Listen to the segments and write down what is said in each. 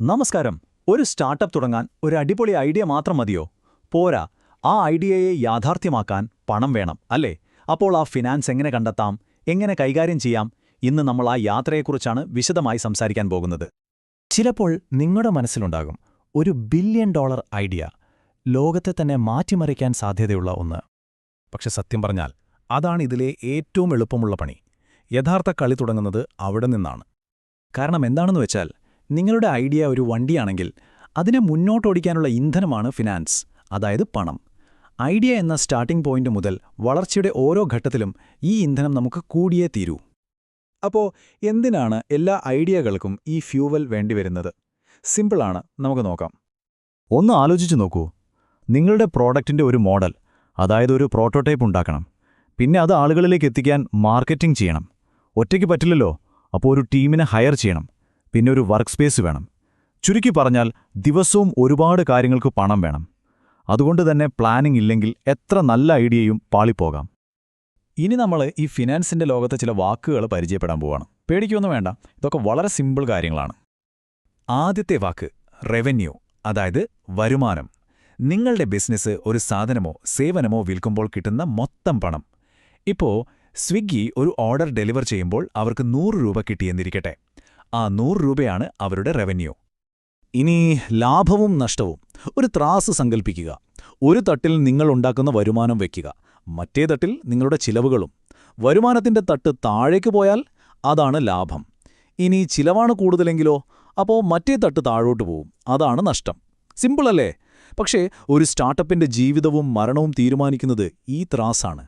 നമസ്കാരം. ഒരു സ്റ്റാർട്ടപ്പ് തുടങ്ങാൻ ഒരു അടിപൊളി ഐഡിയ മാത്രം മതിയോ? പോരാ. ആ ഐഡിയയെ യാഥാർത്ഥ്യമാക്കാൻ പണം വേണം അല്ലേ? അപ്പോൾ ആ ഫിനാൻസ് എങ്ങനെ കണ്ടെത്താം? എങ്ങനെ കൈകാര്യം ചെയ്യാം? ഇന്ന് നമ്മൾ ആ യാത്രയെക്കുറിച്ചാണ് വിശദമായി സംസാരിക്കാൻ പോകുന്നത്. ചിലപ്പോൾ നിങ്ങളുടെ മനസ്സിലുണ്ടാകും ഒരു ബില്യൺ ഡോളർ ഐഡിയ ലോകത്തെ തന്നെ മാറ്റിമറിക്കാൻ സാധ്യതയുള്ള ഒന്ന്. പക്ഷെ സത്യം പറഞ്ഞാൽ അതാണ് ഇതിലെ ഏറ്റവും എളുപ്പമുള്ള പണി. യഥാർത്ഥ കളി തുടങ്ങുന്നത് അവിടെ നിന്നാണ്. കാരണം എന്താണെന്ന് വെച്ചാൽ നിങ്ങളുടെ ഐഡിയ ഒരു വണ്ടിയാണെങ്കിൽ അതിനെ മുന്നോട്ടോടിക്കാനുള്ള ഇന്ധനമാണ് ഫിനാൻസ് അതായത് പണം. ഐഡിയ എന്ന സ്റ്റാർട്ടിംഗ് പോയിന്റ് മുതൽ വളർച്ചയുടെ ഓരോ ഘട്ടത്തിലും ഈ ഇന്ധനം നമുക്ക് കൂടിയേ തീരൂ. അപ്പോ എന്തിനാണ് എല്ലാ ഐഡിയകൾക്കും ഈ ഫ്യൂവൽ വേണ്ടിവരുന്നത് സിമ്പിളാണ് നമുക്ക് നോക്കാം. ഒന്ന് ആലോചിച്ചു നോക്കൂ. നിങ്ങളുടെ പ്രോഡക്റ്റിന്റെ ഒരു മോഡൽ അതായത് ഒരു പ്രോട്ടോടൈപ്പ് ഉണ്ടാക്കണം. പിന്നെ അത് ആളുകളിലേക്ക് എത്തിക്കാൻ മാർക്കറ്റിംഗ് ചെയ്യണം. ഒറ്റയ്ക്ക് പറ്റില്ലല്ലോ അപ്പോൾ ഒരു ടീമിനെ ഹയർ ചെയ്യണം. പിന്നെ ഒരു വർക്ക് സ്പേസ് വേണം. ചുരുക്കി പറഞ്ഞാൽ ദിവസവും ഒരുപാട് കാര്യങ്ങൾക്ക് പണം വേണം. അതുകൊണ്ട് തന്നെ പ്ലാനിംഗ് ഇല്ലെങ്കിൽ എത്ര നല്ല ഐഡിയയും പാളിപ്പോകാം. ഇനി നമ്മൾ ഈ ഫിനാൻസിന്റെ ലോകത്തെ ചില വാക്കുകൾ പരിചയപ്പെടാൻ പോവാണ്. പേടിക്കൊന്നും വേണ്ട. ഇതൊക്കെ വളരെ സിമ്പിൾ കാര്യങ്ങളാണ്. ആദ്യത്തെ വാക്ക് റവന്യൂ അതായത് വരുമാനം. നിങ്ങളുടെ ബിസിനസ് ഒരു സാധനമോ സേവനമോ വിൽക്കുമ്പോൾ കിട്ടുന്ന മൊത്തം പണം. ഇപ്പോ സ്വിഗ്ഗി ഒരു ഓർഡർ ഡെലിവർ ചെയ്യുമ്പോൾ അവർക്ക് നൂറ് രൂപ കിട്ടിയെന്നിരിക്കട്ടെ. ആ നൂറ് രൂപയാണ് അവരുടെ റവന്യൂ ഇനി ലാഭവും നഷ്ടവും. ഒരു ത്രാസ് സങ്കൽപ്പിക്കുക. ഒരു തട്ടിൽ നിങ്ങൾ ഉണ്ടാക്കുന്ന വരുമാനം വയ്ക്കുക മറ്റേ തട്ടിൽ നിങ്ങളുടെ ചിലവുകളും. വരുമാനത്തിന്റെ തട്ട് താഴേക്ക് പോയാൽ അതാണ് ലാഭം. ഇനി ചിലവാണ് കൂടുതലെങ്കിലോ അപ്പോൾ മറ്റേ തട്ട് താഴോട്ട് പോവും. അതാണ് നഷ്ടം. സിമ്പിളല്ലേ പക്ഷേ ഒരു സ്റ്റാർട്ടപ്പിന്റെ ജീവിതവും മരണവും തീരുമാനിക്കുന്നത് ഈ ത്രാസാണ്.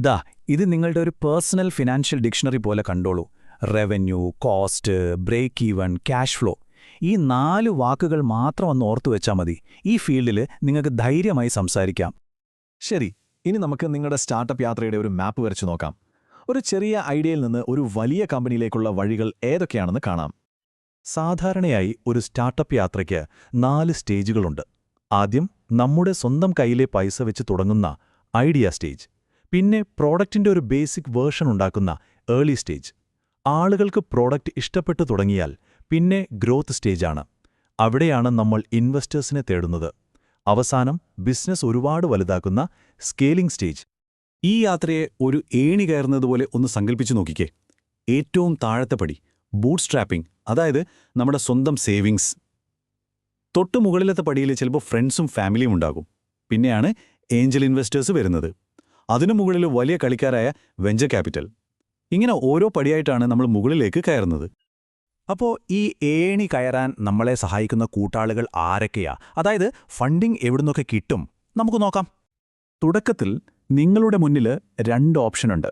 ദാ ഇത് നിങ്ങളുടെ ഒരു പേഴ്സണൽ ഫിനാൻഷ്യൽ ഡിക്ഷണറി പോലെ കണ്ടോളൂ. Revenue cost break even cash flow ഈ നാല് വാക്കുകൾ മാത്രം ഒന്ന് ഓർത്തു വെച്ചാൽ മതി. ഈ ഫീൽഡിൽ നിങ്ങൾക്ക് ധൈര്യമായി സംസാരിക്കാം. ശരി ഇനി നമുക്ക് നിങ്ങളുടെ സ്റ്റാർട്ടപ്പ് യാത്രയുടെ ഒരു മാപ്പ് വരച്ചു നോക്കാം. ഒരു ചെറിയ ഐഡിയയിൽ നിന്ന് ഒരു വലിയ കമ്പനിയിലേക്കുള്ള വഴികൾ ഏതൊക്കെയാണെന്ന് കാണാം. സാധാരണയായി ഒരു സ്റ്റാർട്ടപ്പ് യാത്രയ്ക്ക് നാല് സ്റ്റേജുകളുണ്ട്. ആദ്യം നമ്മുടെ സ്വന്തം കയ്യിലെ പൈസ വെച്ച് തുടങ്ങുന്ന ഐഡിയ സ്റ്റേജ്. പിന്നെ പ്രോഡക്റ്റിന്റെ ഒരു ബേസിക് വേർഷൻ ഉണ്ടാക്കുന്ന ഏർലി സ്റ്റേജ്. ആളുകൾക്ക് പ്രോഡക്റ്റ് ഇഷ്ടപ്പെട്ടു തുടങ്ങിയാൽ പിന്നെ ഗ്രോത്ത് സ്റ്റേജാണ്. അവിടെയാണ് നമ്മൾ ഇൻവെസ്റ്റേഴ്സിനെ തേടുന്നത്. അവസാനം ബിസിനസ് ഒരുപാട് വലുതാക്കുന്ന സ്കേലിംഗ് സ്റ്റേജ്. ഈ യാത്രയെ ഒരു ഏണി കയറുന്നതുപോലെ ഒന്ന് സങ്കല്പിച്ചു നോക്കിക്കേ. ഏറ്റവും താഴത്തെ പടി ബൂട്ട് സ്ട്രാപ്പിംഗ് അതായത് നമ്മുടെ സ്വന്തം സേവിങ്സ്. തൊട്ട് മുകളിലത്തെ പടിയിൽ ചിലപ്പോൾ ഫ്രണ്ട്സും ഫാമിലിയും ഉണ്ടാകും. പിന്നെയാണ് ഏഞ്ചൽ ഇൻവെസ്റ്റേഴ്സ് വരുന്നത്. അതിനു മുകളിൽ വലിയ കളിക്കാരായ വെഞ്ചർ ക്യാപിറ്റൽ. ഇങ്ങനെ ഓരോ പടിയായിട്ടാണ് നമ്മൾ മുകളിലേക്ക് കയറുന്നത്. അപ്പോൾ ഈ ഏണി കയറാൻ നമ്മളെ സഹായിക്കുന്ന കൂട്ടാളുകൾ ആരൊക്കെയാ? അതായത് ഫണ്ടിംഗ് എവിടുന്നൊക്കെ കിട്ടും? നമുക്ക് നോക്കാം. തുടക്കത്തിൽ നിങ്ങളുടെ മുന്നിൽ രണ്ട് ഓപ്ഷനുണ്ട്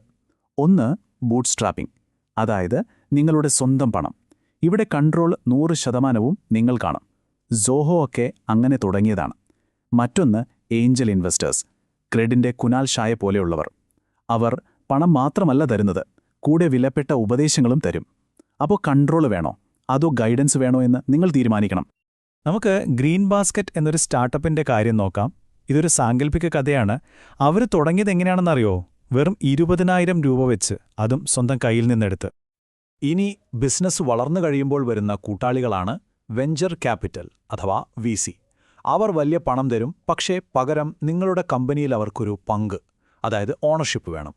ഒന്ന് ബൂട്ട്സ്ട്രാപ്പിംഗ് അതായത് നിങ്ങളുടെ സ്വന്തം പണം. ഇവിടെ കൺട്രോൾ നൂറ് ശതമാനവും നിങ്ങൾ കാണും. സോഹോ ഒക്കെ അങ്ങനെ തുടങ്ങിയതാണ്. മറ്റൊന്ന് ഏഞ്ചൽ ഇൻവെസ്റ്റേഴ്സ് ക്രെഡിന്റെ കുനാൽ ഷായ പോലെയുള്ളവർ. അവർ പണം മാത്രമല്ല തരുന്നത്. കൂടെ വിലപ്പെട്ട ഉപദേശങ്ങളും തരും. അപ്പോൾ കൺട്രോൾ വേണോ? അതോ ഗൈഡൻസ് വേണോ എന്ന് നിങ്ങൾ തീരുമാനിക്കണം. നമുക്ക് ഗ്രീൻ ബാസ്ക്കറ്റ് എന്നൊരു സ്റ്റാർട്ടപ്പിന്റെ കാര്യം നോക്കാം. ഇതൊരു സാങ്കല്പിക കഥയാണ്. അവർ തുടങ്ങിയത് എങ്ങനെയാണെന്നറിയോ? വെറും ഇരുപതിനായിരം രൂപ വെച്ച് അതും സ്വന്തം കയ്യിൽ നിന്നെടുത്ത്. ഇനി ബിസിനസ് വളർന്നു കഴിയുമ്പോൾ വരുന്ന കൂട്ടാളികളാണ് വെഞ്ചർ ക്യാപിറ്റൽ അഥവാ വി അവർ വലിയ പണം തരും പക്ഷേ പകരം നിങ്ങളുടെ കമ്പനിയിൽ അവർക്കൊരു പങ്ക് അതായത് ഓണർഷിപ്പ് വേണം.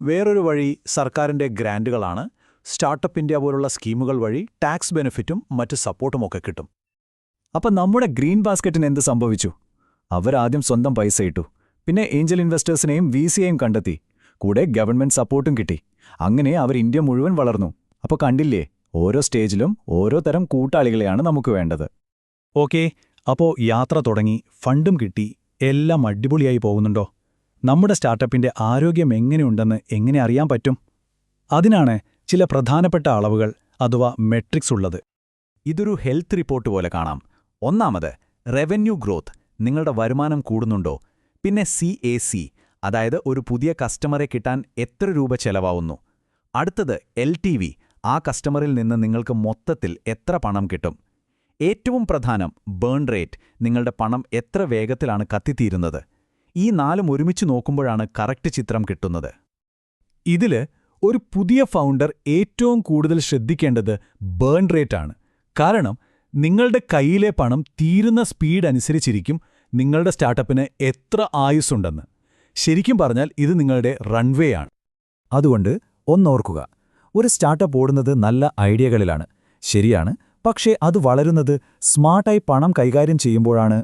വേറൊരു വഴി സർക്കാരിന്റെ ഗ്രാൻഡുകളാണ് സ്റ്റാർട്ടപ്പ് ഇന്ത്യ പോലുള്ള സ്കീമുകൾ വഴി ടാക്സ് ബെനിഫിറ്റും മറ്റ് സപ്പോർട്ടുമൊക്കെ കിട്ടും. അപ്പം നമ്മുടെ ഗ്രീൻ ബാസ്ക്കറ്റിന് എന്ത് സംഭവിച്ചു? അവരാദ്യം സ്വന്തം പൈസ ഇട്ടു. പിന്നെ ഏഞ്ചൽ ഇൻവെസ്റ്റേഴ്സിനെയും വി സിയെയും കണ്ടെത്തി. കൂടെ ഗവൺമെന്റ് സപ്പോർട്ടും കിട്ടി. അങ്ങനെ അവർ ഇന്ത്യ മുഴുവൻ വളർന്നു. അപ്പോൾ കണ്ടില്ലേ? ഓരോ സ്റ്റേജിലും ഓരോ തരം കൂട്ടാളികളെയാണ് നമുക്ക് വേണ്ടത്. ഓക്കേ അപ്പോൾ യാത്ര തുടങ്ങി ഫണ്ടും കിട്ടി എല്ലാം അടിപൊളിയായി പോകുന്നുണ്ടോ? നമ്മുടെ സ്റ്റാർട്ടപ്പിന്റെ ആരോഗ്യം എങ്ങനെയുണ്ടെന്ന് എങ്ങനെ അറിയാൻ പറ്റും? അതിനാണ് ചില പ്രധാനപ്പെട്ട അളവുകൾ അഥവാ മെട്രിക്സ് ഉള്ളത്. ഇതൊരു ഹെൽത്ത് റിപ്പോർട്ട് പോലെ കാണാം. ഒന്നാമത് റവന്യൂ ഗ്രോത്ത്. നിങ്ങളുടെ വരുമാനം കൂടുന്നുണ്ടോ? പിന്നെ സി എ സി അതായത് ഒരു പുതിയ കസ്റ്റമറെ കിട്ടാൻ എത്ര രൂപ ചെലവാവുന്നു? അടുത്തത് എൽ ടി വി. ആ കസ്റ്റമറിൽ നിന്ന് നിങ്ങൾക്ക് മൊത്തത്തിൽ എത്ര പണം കിട്ടും? ഏറ്റവും പ്രധാനം ബേൺ റേറ്റ്. നിങ്ങളുടെ പണം എത്ര വേഗത്തിലാണ് കത്തിത്തീരുന്നത്? ഈ നാലും ഒരുമിച്ച് നോക്കുമ്പോഴാണ് കറക്റ്റ് ചിത്രം കിട്ടുന്നത്. ഇതിൽ ഒരു പുതിയ ഫൗണ്ടർ ഏറ്റവും കൂടുതൽ ശ്രദ്ധിക്കേണ്ടത് ബേൺ റേറ്റ് ആണ്. കാരണം നിങ്ങളുടെ കയ്യിലെ പണം തീരുന്ന സ്പീഡ് അനുസരിച്ചിരിക്കും നിങ്ങളുടെ സ്റ്റാർട്ടപ്പിന് എത്ര ആയുസ്സുണ്ടെന്ന്. ശരിക്കും പറഞ്ഞാൽ ഇത് നിങ്ങളുടെ റൺവേ ആണ്. അതുകൊണ്ട് ഒന്നോർക്കുക ഒരു സ്റ്റാർട്ടപ്പ് ഓടുന്നത് നല്ല ഐഡിയകളിലാണ്. ശരിയാണ് പക്ഷേ അത് വളരുന്നത് സ്മാർട്ടായി പണം കൈകാര്യം ചെയ്യുമ്പോഴാണ്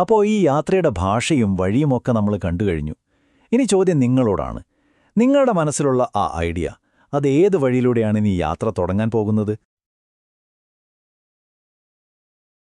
അപ്പോൾ ഈ യാത്രയുടെ ഭാഷയും വഴിയുമൊക്കെ നമ്മൾ കണ്ടു കഴിഞ്ഞു. ഇനി ചോദ്യം നിങ്ങളോടാണ്. നിങ്ങളുടെ മനസ്സിലുള്ള ആ ഐഡിയ അത് ഏത് വഴിയിലൂടെയാണ് ഇനി യാത്ര തുടങ്ങാൻ പോകുന്നത്?